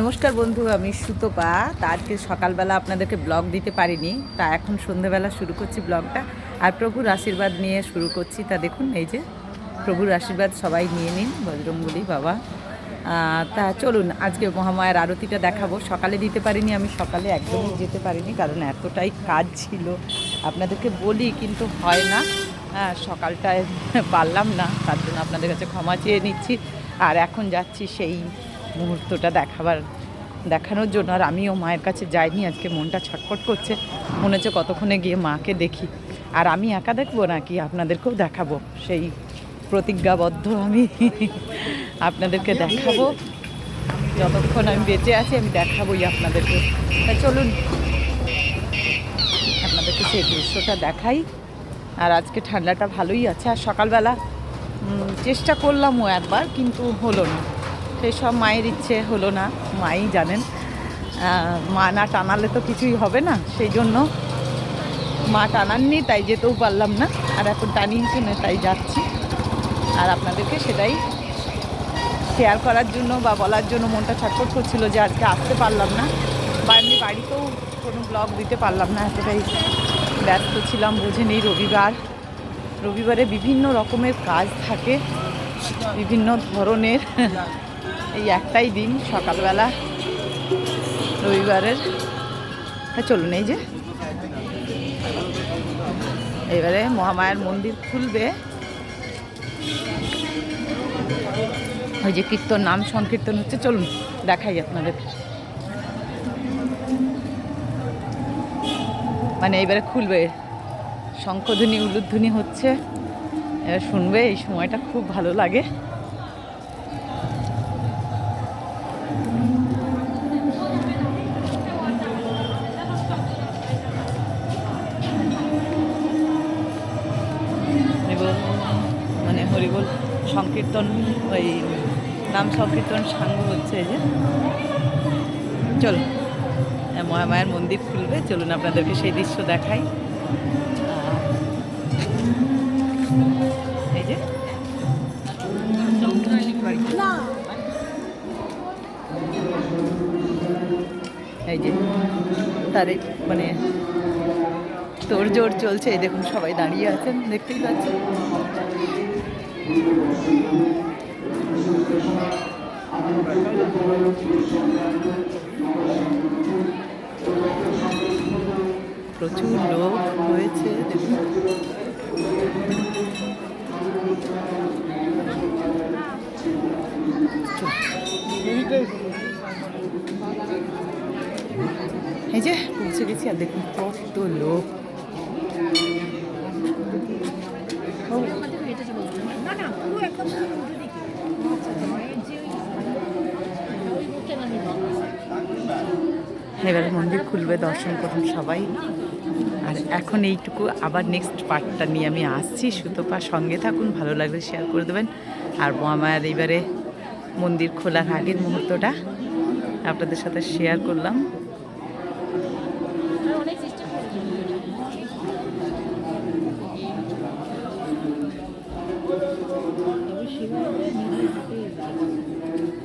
নমস্কার বন্ধু, আমি সুতপা। তা আজকে সকালবেলা আপনাদেরকে ব্লগ দিতে পারিনি, তা এখন সন্ধেবেলা শুরু করছি ব্লগটা। আর প্রভুর আশীর্বাদ নিয়ে শুরু করছি। তা দেখুন, এই যে প্রভুর আশীর্বাদ সবাই নিয়ে নিন বজরঙ্গলি বাবা। তা চলুন, আজকে মহামায়ের আরতিটা দেখাবো। সকালে দিতে পারিনি, আমি সকালে একদমই যেতে পারিনি, কারণ এতটাই কাজ ছিল। আপনাদেরকে বলি, কিন্তু হয় না। সকালটায় পারলাম না, তার জন্য আপনাদের কাছে ক্ষমা চেয়ে নিচ্ছি। আর এখন যাচ্ছি সেই মুহূর্তটা দেখাবার দেখানোর জন্য। আর আমিও মায়ের কাছে যাইনি আজকে মনটা ছটফট করছে। মনে হচ্ছে কতক্ষণে গিয়ে মাকে দেখি। আর আমি একা দেখব নাকি আপনাদেরকেও দেখাবো? সেই প্রতিজ্ঞাবদ্ধ আমি আপনাদেরকে দেখাবো। যতক্ষণ আমি বেঁচে আছি আমি দেখাবোই আপনাদেরকে। তা চলুন আপনাদেরকে সেই দৃশ্যটা দেখাই। আর আজকে ঠান্ডাটা ভালোই আছে। আর সকালবেলা চেষ্টা করলামও একবার কিন্তু হলো না। সেই সব মায়ের ইচ্ছে হলো না, মাই জানেন। মা না টানালে তো কিছুই হবে না, সেই জন্য মা টানাননি, তাই যেতেও পারলাম না। আর এখন টানিয়েছি না তাই যাচ্ছি। আর আপনাদেরকে সেটাই শেয়ার করার জন্য বা বলার জন্য মনটা ছটফট করছিল যে আজকে আসতে পারলাম না। বা এমনি বাড়িতেও কোনো ব্লগ দিতে পারলাম না, এতটাই ব্যস্ত ছিলাম বুঝিনি রবিবার। রবিবারে বিভিন্ন রকমের কাজ থাকে, বিভিন্ন ধরনের। এই একটাই দিন সকালবেলা রবিবারের। চলুন এই যে। এবারে মহামায়ার মন্দির খুলবে। ওই যে কীর্তন, নাম সংকীর্তন হচ্ছে, চলুন দেখাই আপনাদের। মানে এবারে খুলবে। শঙ্খধ্বনি, উলুধ্বনি হচ্ছে। এবার শুনবে, এই সময়টা খুব ভালো লাগে। হরিবল সংকীর্তন ওই নাম সংকীর্তন সাঙ্গ হচ্ছে এই যে। চলুন হ্যাঁ, মহামায়ার মন্দির খুলবে চলুন আপনাদেরকে সেই দৃশ্য দেখাই। এই যে। এই যে তার মানে তোর জোর চলছে এই দেখুন সবাই দাঁড়িয়ে আছেন দেখতেই পাচ্ছেন। প্রচুর লোক হয়েছে এই যে পৌঁছে গেছি আর দেখুন কত লোক। এবারে মন্দির খুলবে, দর্শন করুন সবাই। আর এখন এইটুকু, আবার নেক্সট পার্টটা নিয়ে আমি আসছি। সুতপা সঙ্গে থাকুন, ভালো লাগলে শেয়ার করে দেবেন। আর আমার এইবারে মন্দির খোলার আগের মুহূর্তটা আপনাদের সাথে শেয়ার করলাম। は苦手